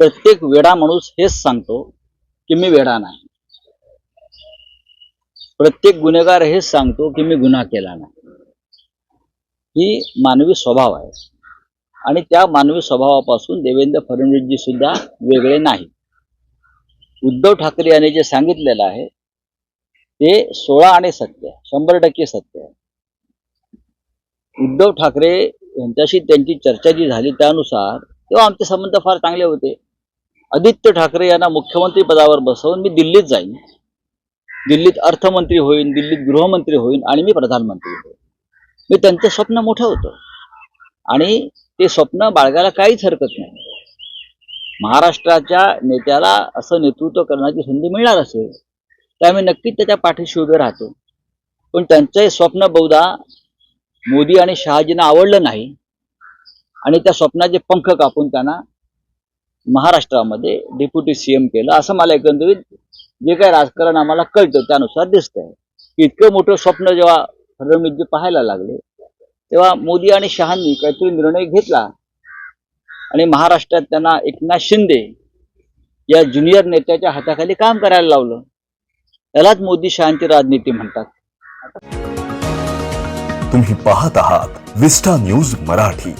प्रत्येक वेडा माणूस हेच सांगतो की मी वेडा नाही. प्रत्येक गुन्हेगार हेच सांगतो की मी गुन्हा केला नाही. ही मानवी स्वभाव आहे. आणि त्या मानवी स्वभावापासून देवेंद्र फडणवीसजी सुद्धा वेगळे नाही. उद्धव ठाकरे यांनी जे सांगितलेलं आहे ते सोळा आणि सत्य आहे. शंभर टक्के सत्य आहे. उद्धव ठाकरे यांच्याशी त्यांची चर्चा जी झाली त्यानुसार तेव्हा आमचे संबंध फार चांगले होते. आदित्य ठाकरे यांना मुख्यमंत्री पदावर बसवून मी दिल्लीत जाईन. दिल्लीत अर्थमंत्री होईन दिल्लीत गृहमंत्री होईन आणि मी प्रधानमंत्री होईन. मी त्यांचं स्वप्न मोठं होतं. आणि ते स्वप्न बाळगायला काहीच हरकत नाही. महाराष्ट्राच्या नेत्याला असं नेतृत्व करण्याची संधी मिळणार असेल तर आम्ही नक्कीच त्याच्या पाठीशी उभे राहतो. पण त्यांचं हे स्वप्न बहुधा मोदी आणि शहाजींना आवडलं नाही. आणि त्या स्वप्नाचे पंख कापून त्यांना महाराष्ट्रामध्ये डेप्युटी सीएम केलं. असं मला एकंदरीत जे काही राजकारण आम्हाला कळतं त्यानुसार दिसतंय. की इतकं मोठं स्वप्न जेव्हा फडणवीसजी पाहायला लागले तेव्हा मोदी आणि शहांनी काहीतरी निर्णय घेतला. आणि महाराष्ट्रात त्यांना एकनाथ शिंदे या ज्युनियर नेत्याच्या हाताखाली काम करायला लावलं. त्यालाच मोदी शहांची राजनीती म्हणतात. तुम्ही पाहत आहात विस्टा न्यूज मराठी.